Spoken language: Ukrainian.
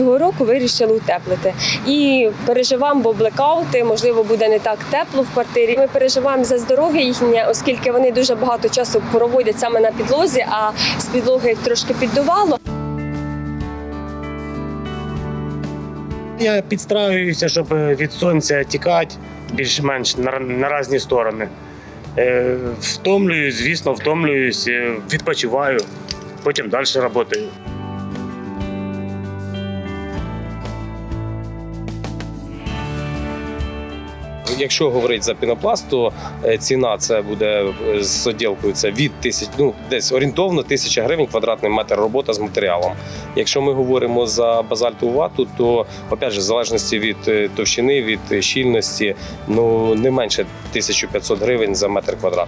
цього року вирішили утеплити. І переживаємо, бо блекаути, можливо, буде не так тепло в квартирі. Ми переживаємо за здоров'я їхнє, оскільки вони дуже багато часу проводять саме на підлозі, а з підлоги трошки піддувало. Я підстраююся, щоб е, від сонця тікати більш-менш на, на різні сторони. Е, втомлююсь, звісно, втомлююсь, е, відпочиваю, потім далі працюю. Якщо говорити за пінопласт, то е, ціна це буде е, з оділкою це від тисяч, ну десь орієнтовно тисяча гривень квадратний метр робота з матеріалом. Якщо ми говоримо за базальтову вату, то опять же, в залежності від е, товщини, від щільності, ну не менше 1500 гривень за метр квадратний.